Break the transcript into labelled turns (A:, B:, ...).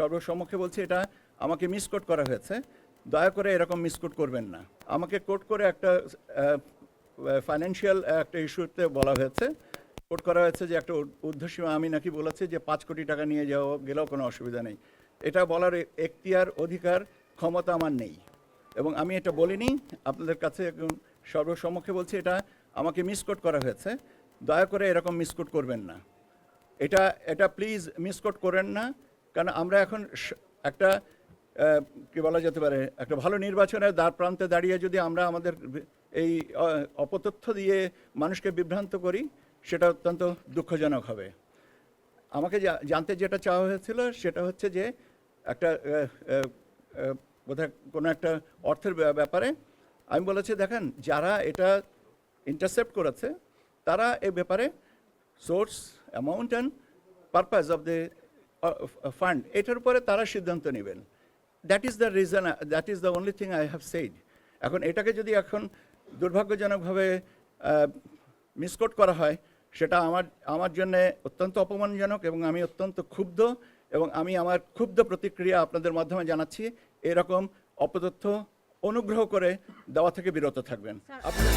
A: সর্বসম্মুখে বলছি, এটা আমাকে মিসকোট করা হয়েছে। দয়া করে এরকম মিসকোট করবেন না। আমাকে কোট করে একটা ফাইন্যান্সিয়াল একটা ইস্যুতে বলা হয়েছে। কোট করা হয়েছে যে একটা ঊর্ধ্বসীমা আমি নাকি বলেছি যে পাঁচ কোটি টাকা নিয়ে যাওয়া গেলেও কোনো অসুবিধা নেই। এটা বলার এখতিয়ার, অধিকার, ক্ষমতা আমার নেই। এবং আমি এটা বলিনি, আপনাদের কাছে সর্বসম্মুখে বলছি, এটা আমাকে মিসকোট করা হয়েছে। দয়া করে এরকম মিসকোট করবেন না। এটা এটা প্লিজ মিসকোট করেন না। কারণ আমরা এখন একটা কি বলা যেতে পারে, একটা ভালো নির্বাচনের দ্বার প্রান্তে দাঁড়িয়ে যদি আমরা আমাদের এই অপতথ্য দিয়ে মানুষকে বিভ্রান্ত করি, সেটা অত্যন্ত দুঃখজনক হবে। আমাকে জানতে যেটা চাওয়া হয়েছিল, সেটা হচ্ছে যে একটা বোধহয় কোনো একটা অর্থের ব্যাপারে আমি বলেছি, দেখেন, যারা এটা ইন্টারসেপ্ট করেছে, তারা এই ব্যাপারে source amount and purpose of the fund এটার উপরে তারা সিদ্ধান্ত নেবেন। That is the reason that is the only thing I have said এখন এটাকে যদি এখন দুর্ভাগ্যজনকভাবে মিসকোট করা হয়, সেটা আমার আমার জন্য অত্যন্ত অপমানজনক এবং আমি অত্যন্ত ক্ষুব্ধ এবং আমি আমার ক্ষুব্ধ প্রতিক্রিয়া আপনাদের মাধ্যমে জানাচ্ছি। এরকম অপতথ্য অনুগ্রহ করে দেওয়া থেকে বিরত থাকবেন। আপনাদের